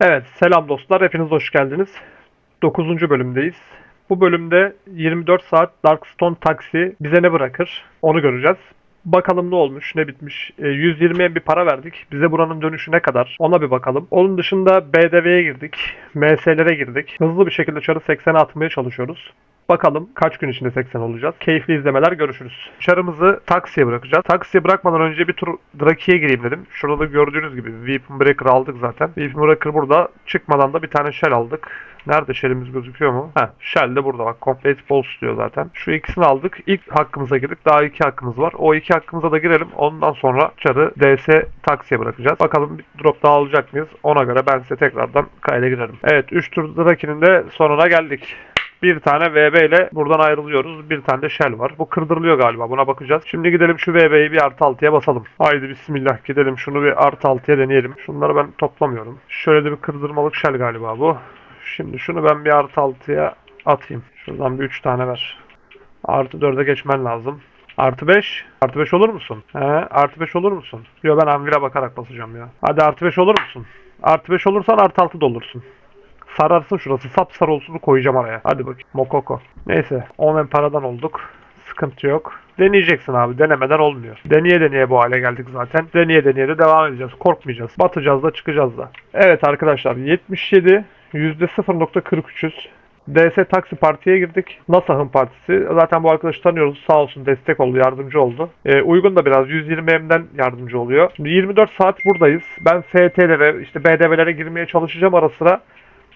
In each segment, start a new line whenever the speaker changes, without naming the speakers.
Evet, selam dostlar. Hepiniz hoş geldiniz. 9. bölümdeyiz. Bu bölümde 24 saat Darkstone Taxi bize ne bırakır? Onu göreceğiz. Bakalım ne olmuş, ne bitmiş. E, 120'ye bir para verdik. Bize buranın dönüşü ne kadar? Ona bir bakalım. Onun dışında BDV'ye girdik. MS'lere girdik. Hızlı bir şekilde çarı 80'e atmaya çalışıyoruz. Bakalım kaç gün içinde 80 olacağız. Keyifli izlemeler görüşürüz. Çarımızı taksiye bırakacağız. Taksiye bırakmadan önce bir tur Draki'ye gireyim dedim. Şurada da gördüğünüz gibi Weapon Breaker aldık zaten. Weapon Breaker burada. Çıkmadan da bir tane Shell aldık. Nerede Shell'imiz gözüküyor mu? Heh, Shell de burada bak. Complete Balls diyor zaten. Şu ikisini aldık. İlk hakkımıza girdik. Daha iki hakkımız var. O iki hakkımıza da girelim. Ondan sonra çarı DS taksiye bırakacağız. Bakalım bir drop daha alacak mıyız? Ona göre ben size tekrardan kayda girerim. Evet 3 tur Draki'nin de sonuna geldik. Bir tane VB ile buradan ayrılıyoruz. Bir tane de Shell var. Bu kırdırılıyor galiba. Buna bakacağız. Şimdi gidelim şu VB'yi bir artı 6'ya basalım. Haydi bismillah gidelim. Şunu bir artı 6'ya deneyelim. Şunları ben toplamıyorum. Şöyle de bir kırdırmalık Shell galiba bu. Şimdi şunu ben bir artı 6'ya atayım. Şuradan bir 3 tane ver. Artı 4'e geçmen lazım. Artı 5. Artı 5 olur musun? He, artı 5 olur musun? Yo ben Anvil'e bakarak basacağım ya. Hadi artı 5 olur musun? Artı 5 olursan artı 6 da olursun. Sararsın şurası. Sapsarı olsun koyacağım araya. Hadi bakayım. Mokoko. Neyse. 10 paradan olduk. Sıkıntı yok. Deneyeceksin abi. Denemeden olmuyor. Deneye deneye bu hale geldik zaten. Deneye deneye de devam edeceğiz. Korkmayacağız. Batacağız da çıkacağız da. Evet arkadaşlar. 77 %0.43'üz. DS Taksi Parti'ye girdik. NASA'nın partisi. Zaten bu arkadaşı tanıyoruz. Sağ olsun destek oldu, yardımcı oldu. Ee, uygun da biraz 120M'den yardımcı oluyor. Şimdi 24 saat buradayız. Ben FT'lere, işte BDV'lere girmeye çalışacağım ara sıra.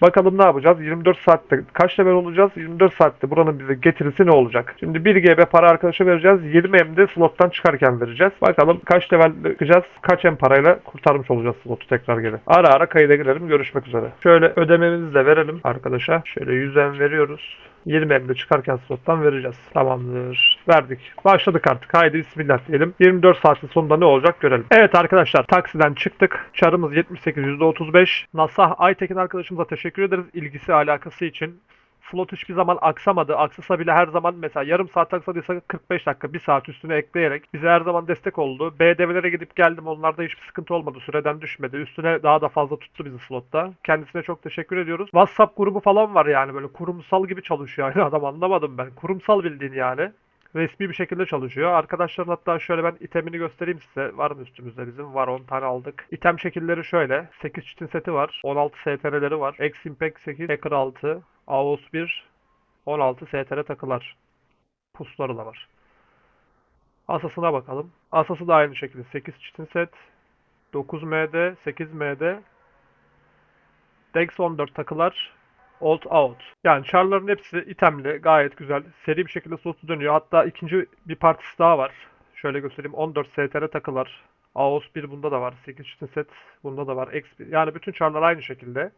Bakalım ne yapacağız? 24 saatte kaç level olacağız? 24 saatte buranın bize getirisi ne olacak? Şimdi 1 GB para arkadaşa vereceğiz. 20 M de slottan çıkarken vereceğiz. Bakalım kaç level çıkacağız? Kaç M parayla kurtarmış olacağız slotu tekrar geri. Ara ara kayda girelim. Görüşmek üzere. Şöyle ödememizi de verelim arkadaşa. Şöyle 100 M veriyoruz. 20 M'de çıkarken slottan vereceğiz. Tamamdır. Verdik. Başladık artık. Haydi bismillah diyelim. 24 saatin sonunda ne olacak görelim. Evet arkadaşlar taksiden çıktık. Çarımız 78 %35. Nasah Aytekin arkadaşımıza teşekkür ederiz ilgisi alakası için. Slot hiçbir zaman aksamadı. Aksasa bile her zaman mesela yarım saat aksadıysa 45 dakika, 1 saat üstüne ekleyerek bize her zaman destek oldu. BDV'lere gidip geldim. Onlarda hiçbir sıkıntı olmadı. Süreden düşmedi. Üstüne daha da fazla tuttu bizi slotta. Kendisine çok teşekkür ediyoruz. WhatsApp grubu falan var yani böyle kurumsal gibi çalışıyor. Yani adam anlamadım ben. Kurumsal bildiğin yani resmi bir şekilde çalışıyor. Arkadaşların hatta şöyle ben itemini göstereyim size. Var mı üstümüzde bizim? Var 10 tane aldık. İtem şekilleri şöyle. 8 çitin seti var. 16 STR'leri var. X Impact 8, Hacker 6, AOS 1, 16 STR takılar. Pusları da var. Asasına bakalım. Asası da aynı şekilde. 8 çitin set. 9 MD, 8 MD. Dex 14 takılar. Old out. Yani char'ların hepsi itemli, gayet güzel. Seri bir şekilde slotu dönüyor. Hatta ikinci bir partisi daha var. Şöyle göstereyim. 14 STR takılar. AOS 1 bunda da var. 8 çitin set bunda da var. X1. Yani bütün char'lar aynı şekilde.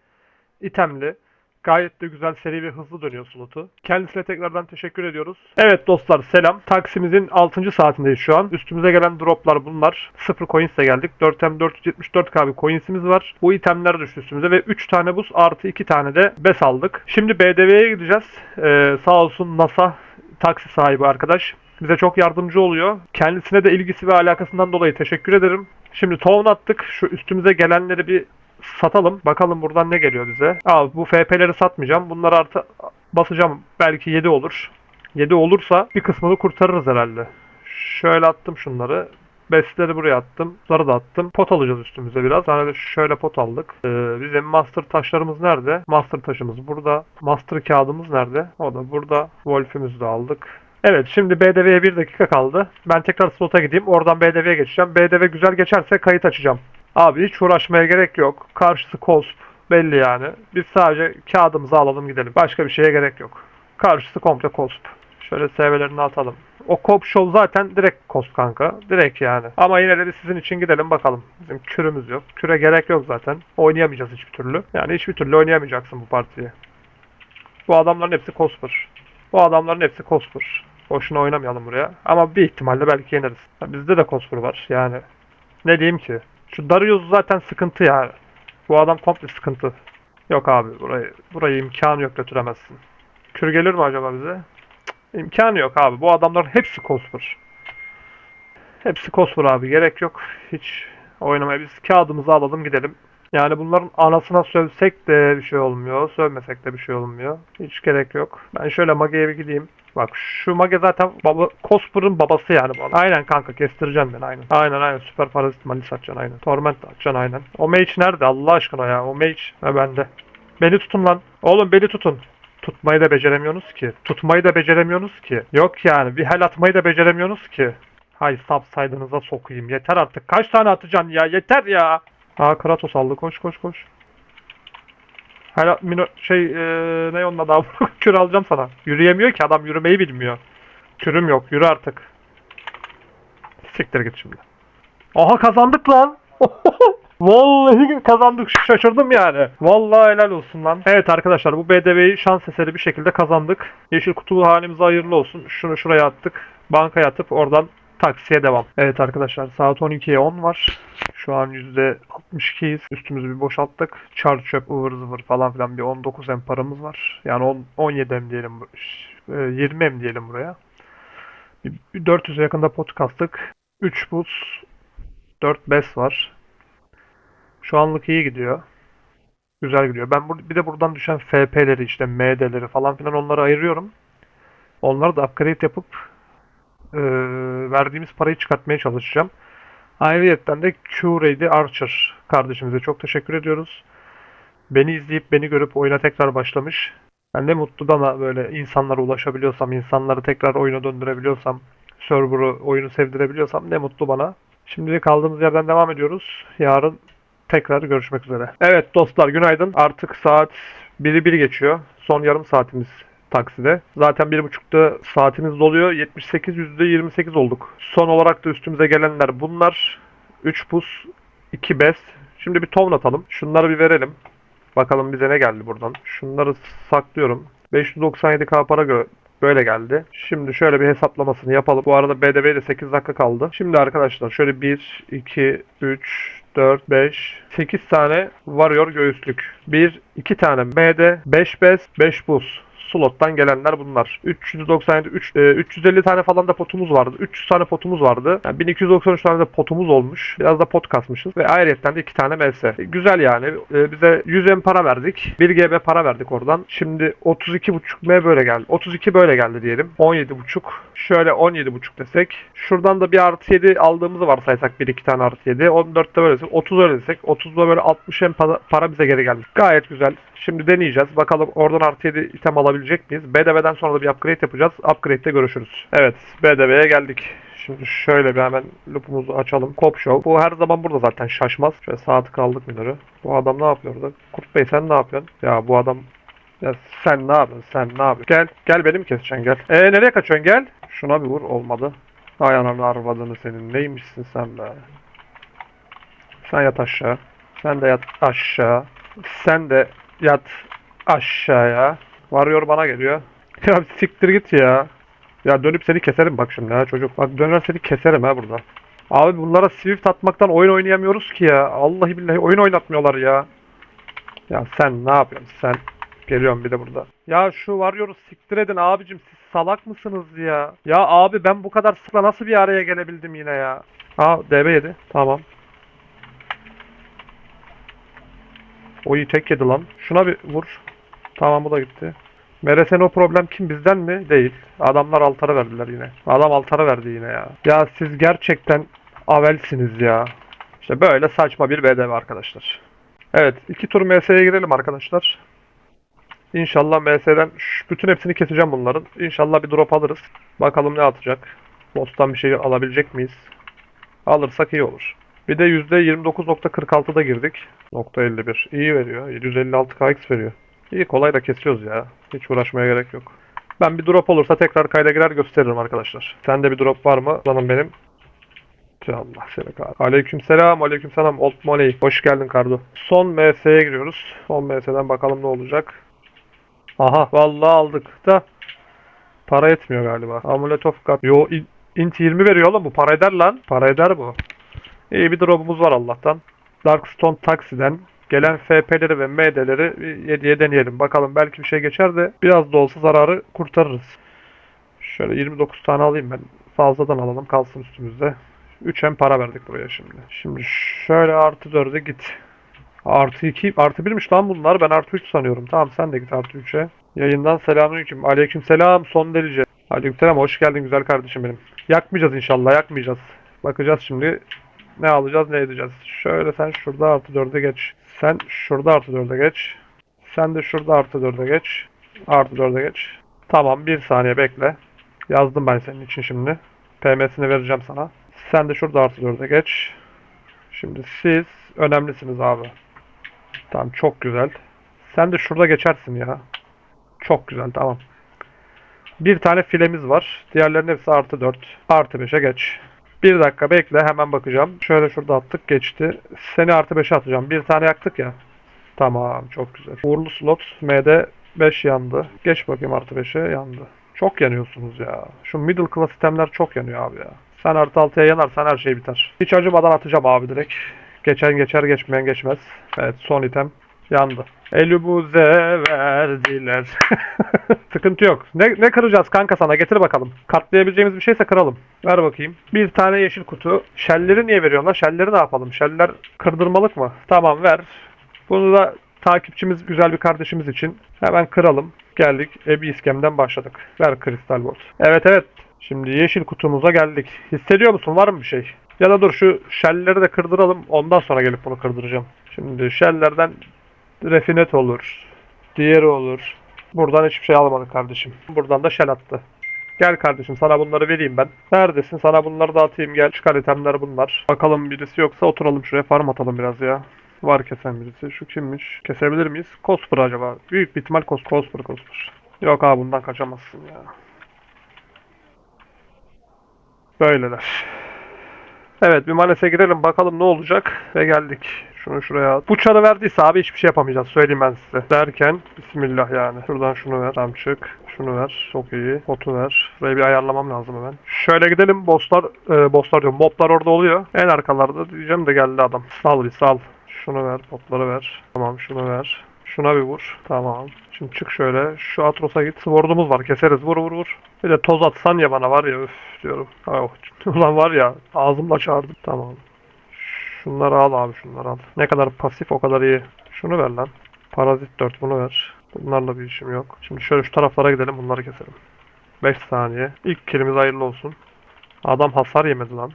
itemli. Gayet de güzel, seri ve hızlı dönüyor slotu. Kendisine tekrardan teşekkür ediyoruz. Evet dostlar selam. Taksimizin 6. saatindeyiz şu an. Üstümüze gelen droplar bunlar. 0 coins'e geldik. 4M 474k bir coins'imiz var. Bu itemler düştü üstümüze ve 3 tane buz artı 2 tane de bes aldık. Şimdi BDV'ye gideceğiz. Ee, sağ olsun NASA taksi sahibi arkadaş. Bize çok yardımcı oluyor. Kendisine de ilgisi ve alakasından dolayı teşekkür ederim. Şimdi town attık. Şu üstümüze gelenleri bir satalım. Bakalım buradan ne geliyor bize. Aa, bu FP'leri satmayacağım. Bunları artı basacağım. Belki 7 olur. 7 olursa bir kısmını kurtarırız herhalde. Şöyle attım şunları. Bestleri buraya attım. Bunları da attım. Pot alacağız üstümüze biraz. Yani şöyle pot aldık. Ee, bizim master taşlarımız nerede? Master taşımız burada. Master kağıdımız nerede? O da burada. Wolf'ümüzü de aldık. Evet şimdi BDV'ye 1 dakika kaldı. Ben tekrar slota gideyim. Oradan BDV'ye geçeceğim. BDV güzel geçerse kayıt açacağım. Abi hiç uğraşmaya gerek yok. Karşısı COSP belli yani. Biz sadece kağıdımızı alalım gidelim. Başka bir şeye gerek yok. Karşısı komple COSP. Şöyle SV'lerini atalım. O Cop Show zaten direkt COSP kanka. Direkt yani. Ama yine de sizin için gidelim bakalım. Bizim kürümüz yok. Küre gerek yok zaten. Oynayamayacağız hiçbir türlü. Yani hiçbir türlü oynayamayacaksın bu partiyi. Bu adamların hepsi COSP'ır. Bu adamların hepsi COSP'ır. Boşuna oynamayalım buraya. Ama bir ihtimalle belki yeneriz. Ya bizde de COSP'ır var yani. Ne diyeyim ki? Şu Darius zaten sıkıntı ya. Bu adam komple sıkıntı. Yok abi burayı burayı imkanı yok götüremezsin. Kür gelir mi acaba bize? Cık, İmkanı yok abi. Bu adamların hepsi Cosper. Hepsi Cosper abi. Gerek yok. Hiç oynamaya. Biz kağıdımızı alalım gidelim. Yani bunların anasına sövsek de bir şey olmuyor. Sövmesek de bir şey olmuyor. Hiç gerek yok. Ben şöyle Mage'ye bir gideyim. Bak şu Mage zaten baba, Cosper'ın babası yani bu adam. Aynen kanka kestireceğim ben aynen. Aynen aynen süper parazit malis atacaksın aynen. Torment atacaksın aynen. O mage nerede Allah aşkına ya o mage. Ha bende. Beni tutun lan. Oğlum beni tutun. Tutmayı da beceremiyorsunuz ki. Tutmayı da beceremiyorsunuz ki. Yok yani bir hel atmayı da beceremiyorsunuz ki. Hay saydığınıza sokayım. Yeter artık. Kaç tane atacaksın ya? Yeter ya. Aa Kratos aldı. Koş koş koş. Hala mino şey eee ne onun adı? Kür alacağım sana. Yürüyemiyor ki adam yürümeyi bilmiyor. Kürüm yok. Yürü artık. Siktir git şimdi. Aha kazandık lan. Vallahi kazandık. Şaşırdım yani. Vallahi helal olsun lan. Evet arkadaşlar bu BDV'yi şans eseri bir şekilde kazandık. Yeşil kutulu halimize hayırlı olsun. Şunu şuraya attık. Bankaya atıp oradan taksiye devam. Evet arkadaşlar saat 12'ye 10 var. Şu an %62'yiz. Üstümüzü bir boşalttık. Çar çöp ıvır zıvır falan filan bir 19 em paramız var. Yani 10, 17 em diyelim. bu- e, 20 em diyelim buraya. Bir- bir 400'e yakında pot kastık. 3 buz, 4 bes var. Şu anlık iyi gidiyor. Güzel gidiyor. Ben bir de buradan düşen FP'leri işte MD'leri falan filan onları ayırıyorum. Onları da upgrade yapıp eee, verdiğimiz parayı çıkartmaya çalışacağım. Ayrıyetten de Q-Raid'i Archer kardeşimize çok teşekkür ediyoruz. Beni izleyip beni görüp oyuna tekrar başlamış. Ben ne mutlu bana böyle insanlara ulaşabiliyorsam, insanları tekrar oyuna döndürebiliyorsam, server'ı, oyunu sevdirebiliyorsam ne mutlu bana. Şimdi kaldığımız yerden devam ediyoruz. Yarın tekrar görüşmek üzere. Evet dostlar günaydın. Artık saat 1'i 1 geçiyor. Son yarım saatimiz takside. Zaten 1.30'da saatimiz doluyor. 78 %28 olduk. Son olarak da üstümüze gelenler bunlar. 3 buz, 2 bes. Şimdi bir ton atalım. Şunları bir verelim. Bakalım bize ne geldi buradan. Şunları saklıyorum. 597k para gö- böyle geldi. Şimdi şöyle bir hesaplamasını yapalım. Bu arada BDV de 8 dakika kaldı. Şimdi arkadaşlar şöyle 1, 2, 3, 4, 5, 8 tane varıyor göğüslük. 1, 2 tane MD, 5 bez, 5 buz. Slottan gelenler bunlar. 397, 3, e, 350 tane falan da potumuz vardı. 300 tane potumuz vardı. Yani 1293 tane de potumuz olmuş. Biraz da pot kasmışız. Ve ayrıyetten de 2 tane MS. E, Güzel yani. E, bize 100 M para verdik. 1 GB para verdik oradan. Şimdi 32.5 M böyle geldi. 32 böyle geldi diyelim. 17.5. Şöyle 17.5 desek. Şuradan da bir artı 7 aldığımızı varsaysak 1-2 tane artı 7. 14'te böyle desek. 30 öyle desek. 30'da böyle 60 M para, bize geri geldi. Gayet güzel. Şimdi deneyeceğiz. Bakalım oradan artı 7 item alabilecek miyiz? BDV'den sonra da bir upgrade yapacağız. Upgrade'de görüşürüz. Evet. BDV'ye geldik. Şimdi şöyle bir hemen loop'umuzu açalım. Cop Show. Bu her zaman burada zaten şaşmaz. Şöyle saat kaldık müdürü. Bu adam ne yapıyor orada? Kurt Bey sen ne yapıyorsun? Ya bu adam ya sen ne yapıyorsun? Sen ne yapıyorsun? Gel. Gel benim keseceksin gel. E nereye kaçıyorsun gel. Şuna bir vur. Olmadı. Ay ananı arvadını senin. Neymişsin sen be? Sen yat aşağı. Sen de yat aşağı. Sen de yat aşağıya. Varıyor bana geliyor. Ya siktir git ya. Ya dönüp seni keserim bak şimdi ha çocuk. Bak döner seni keserim ha burada. Abi bunlara Swift atmaktan oyun oynayamıyoruz ki ya. Allahi billahi oyun oynatmıyorlar ya. Ya sen ne yapıyorsun sen? Geliyorum bir de burada. Ya şu varıyoruz siktir edin abicim siz salak mısınız ya? Ya abi ben bu kadar sıkla nasıl bir araya gelebildim yine ya? Aa DB7 tamam. O iyi tek yedi lan. Şuna bir vur. Tamam bu da gitti. Meresen o problem kim bizden mi? Değil. Adamlar altara verdiler yine. Adam altara verdi yine ya. Ya siz gerçekten avelsiniz ya. İşte böyle saçma bir BDV arkadaşlar. Evet iki tur MS'ye girelim arkadaşlar. İnşallah MS'den bütün hepsini keseceğim bunların. İnşallah bir drop alırız. Bakalım ne atacak. Boss'tan bir şey alabilecek miyiz? Alırsak iyi olur. Bir de %29.46'da girdik. Nokta 51. İyi veriyor. 756 KX veriyor. İyi kolay da kesiyoruz ya. Hiç uğraşmaya gerek yok. Ben bir drop olursa tekrar kayda girer gösteririm arkadaşlar. Sende bir drop var mı? Lanım benim. Allah seni kahretsin. Aleyküm selam, aleyküm selam. Old Molly. Hoş geldin Kardo. Son MS'ye giriyoruz. Son MS'den bakalım ne olacak. Aha vallahi aldık da para etmiyor galiba. Amulet of God. Yo in- int 20 veriyor oğlum bu para eder lan. Para eder bu. İyi bir drop'umuz var Allah'tan. Darkstone Taxi'den gelen FP'leri ve MD'leri 7'ye deneyelim. Bakalım belki bir şey geçer de biraz da olsa zararı kurtarırız. Şöyle 29 tane alayım ben. Fazladan alalım kalsın üstümüzde. 3 hem para verdik buraya şimdi. Şimdi şöyle artı 4'e git. Artı 2, artı 1'miş lan bunlar. Ben artı 3 sanıyorum. Tamam sen de git artı 3'e. Yayından selamünaleyküm. Aleyküm selam son derece. Aleyküm selam hoş geldin güzel kardeşim benim. Yakmayacağız inşallah yakmayacağız. Bakacağız şimdi ne alacağız ne edeceğiz. Şöyle sen şurada artı 4'e geç. Sen şurada artı 4'e geç. Sen de şurada artı 4'e geç. Artı 4'e geç. Tamam bir saniye bekle. Yazdım ben senin için şimdi. PM'sini vereceğim sana. Sen de şurada artı 4'e geç. Şimdi siz önemlisiniz abi. Tamam çok güzel. Sen de şurada geçersin ya. Çok güzel tamam. Bir tane filemiz var. Diğerlerinin hepsi artı 4. Artı 5'e geç. Bir dakika bekle hemen bakacağım. Şöyle şurada attık geçti. Seni artı 5'e atacağım. Bir tane yaktık ya. Tamam çok güzel. Uğurlu slot MD 5 yandı. Geç bakayım artı 5'e yandı. Çok yanıyorsunuz ya. Şu middle class sistemler çok yanıyor abi ya. Sen artı 6'ya yanarsan her şey biter. Hiç acımadan atacağım abi direkt. Geçen geçer geçmeyen geçmez. Evet son item yandı. Elimize verdiler. Sıkıntı yok. Ne, ne kıracağız kanka sana? Getir bakalım. Katlayabileceğimiz bir şeyse kıralım. Ver bakayım. Bir tane yeşil kutu. Şelleri niye veriyorsun lan? Şelleri ne yapalım? Şeller kırdırmalık mı? Tamam ver. Bunu da takipçimiz güzel bir kardeşimiz için hemen kıralım. Geldik. Ebi iskemden başladık. Ver kristal bot. Evet evet. Şimdi yeşil kutumuza geldik. Hissediyor musun? Var mı bir şey? Ya da dur şu şelleri de kırdıralım. Ondan sonra gelip bunu kırdıracağım. Şimdi şellerden refinet olur. Diğeri olur. Buradan hiçbir şey almadık kardeşim. Buradan da şel attı. Gel kardeşim sana bunları vereyim ben. Neredesin? Sana bunları dağıtayım gel. Çıkar itemler bunlar. Bakalım birisi yoksa oturalım şuraya farm atalım biraz ya. Var kesen birisi. Şu kimmiş? Kesebilir miyiz? Cosper acaba? Büyük bir ihtimal Cos Cosper Cosper. Yok abi bundan kaçamazsın ya. Böyleler. Evet bir Males'e girelim bakalım ne olacak. Ve geldik. Şunu şuraya at. Bu çarı verdiyse abi hiçbir şey yapamayacağız. Söyleyeyim ben size. Derken Bismillah yani. Şuradan şunu ver. Tamam çık. Şunu ver. Çok iyi. Botu ver. Burayı bir ayarlamam lazım hemen. Şöyle gidelim. Bosslar, e, bosslar diyorum. Moblar orada oluyor. En arkalarda diyeceğim de geldi adam. Sal bir sal. Şunu ver. Botları ver. Tamam şunu ver. Şuna bir vur. Tamam. Şimdi çık şöyle. Şu Atros'a git. Sword'umuz var. Keseriz. Vur vur vur. Bir de toz atsan ya bana var ya üf diyorum. Oh, ulan var ya ağzımla çağırdım. Tamam. Şunları al abi şunları al. Ne kadar pasif o kadar iyi. Şunu ver lan. Parazit 4 bunu ver. Bunlarla bir işim yok. Şimdi şöyle şu taraflara gidelim bunları keselim. 5 saniye. İlk kilimiz hayırlı olsun. Adam hasar yemedi lan.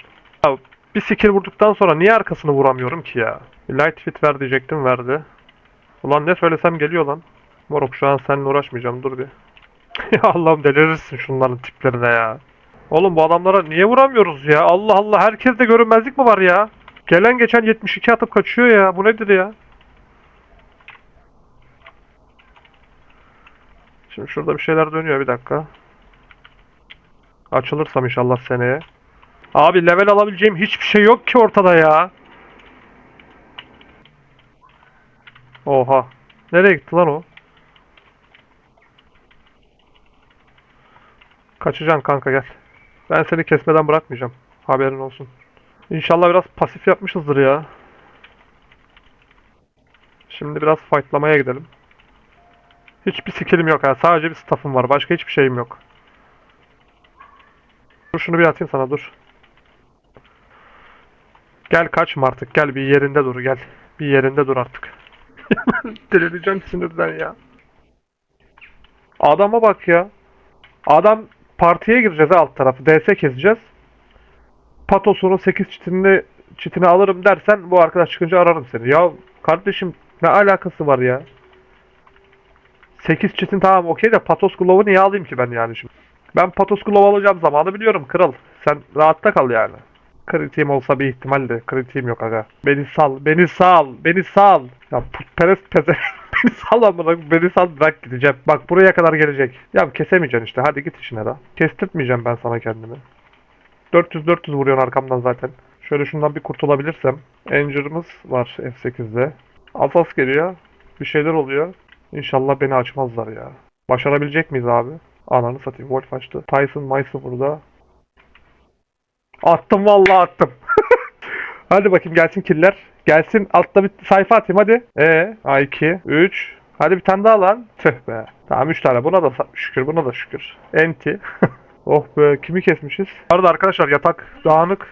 Ya bir skill vurduktan sonra niye arkasını vuramıyorum ki ya? Light fit ver diyecektim verdi. Ulan ne söylesem geliyor lan. Moruk şu an seninle uğraşmayacağım dur bir. ya Allah'ım delirirsin şunların tiplerine ya. Oğlum bu adamlara niye vuramıyoruz ya? Allah Allah herkeste görünmezlik mi var ya? Gelen geçen 72 atıp kaçıyor ya. Bu nedir ya? Şimdi şurada bir şeyler dönüyor bir dakika. Açılırsam inşallah seneye. Abi level alabileceğim hiçbir şey yok ki ortada ya. Oha. Nereye gitti lan o? Kaçacaksın kanka gel. Ben seni kesmeden bırakmayacağım. Haberin olsun. İnşallah biraz pasif yapmışızdır ya. Şimdi biraz fightlamaya gidelim. Hiçbir skillim yok ha. Sadece bir staff'ım var. Başka hiçbir şeyim yok. Dur şunu bir atayım sana dur. Gel kaçma artık. Gel bir yerinde dur gel. Bir yerinde dur artık. Delireceğim sinirden ya. Adama bak ya. Adam partiye gireceğiz alt tarafı. DS keseceğiz. Patos'un 8 çitini çitini alırım dersen bu arkadaş çıkınca ararım seni. Ya kardeşim ne alakası var ya? 8 çitin tamam okey de Patos Glove'u niye alayım ki ben yani şimdi? Ben Patos Glove alacağım zamanı biliyorum kral. Sen rahatta kal yani. Kritiğim olsa bir ihtimal de kritiğim yok aga. Beni sal, beni sal, beni sal. Ya putperest peze beni sal amına beni sal bırak gideceğim. Bak buraya kadar gelecek. Ya kesemeyeceksin işte hadi git işine de. Kestirtmeyeceğim ben sana kendimi. 400-400 vuruyorsun arkamdan zaten. Şöyle şundan bir kurtulabilirsem. Anger'ımız var F8'de. Asas geliyor. Bir şeyler oluyor. İnşallah beni açmazlar ya. Başarabilecek miyiz abi? Ananı satayım. Wolf açtı. Tyson Maysı burada. Attım vallahi attım. hadi bakayım gelsin killer. Gelsin altta bir sayfa atayım hadi. E A2 3 Hadi bir tane daha lan. Tüh be. Tamam 3 tane. Buna da şükür. Buna da şükür. Enti. oh be. Kimi kesmişiz? Arada arkadaşlar yatak dağınık.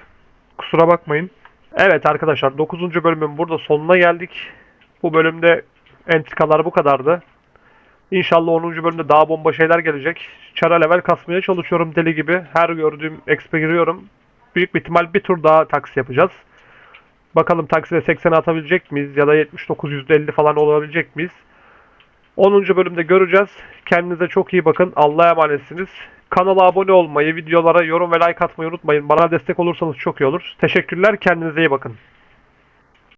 Kusura bakmayın. Evet arkadaşlar 9. bölümün burada sonuna geldik. Bu bölümde entrikalar bu kadardı. İnşallah 10. bölümde daha bomba şeyler gelecek. Çara level kasmaya çalışıyorum deli gibi. Her gördüğüm expe giriyorum. Büyük bir ihtimal bir tur daha taksi yapacağız. Bakalım takside 80 atabilecek miyiz ya da 79 %50 falan olabilecek miyiz? 10. bölümde göreceğiz. Kendinize çok iyi bakın. Allah'a emanetsiniz. Kanala abone olmayı, videolara yorum ve like atmayı unutmayın. Bana destek olursanız çok iyi olur. Teşekkürler. Kendinize iyi bakın.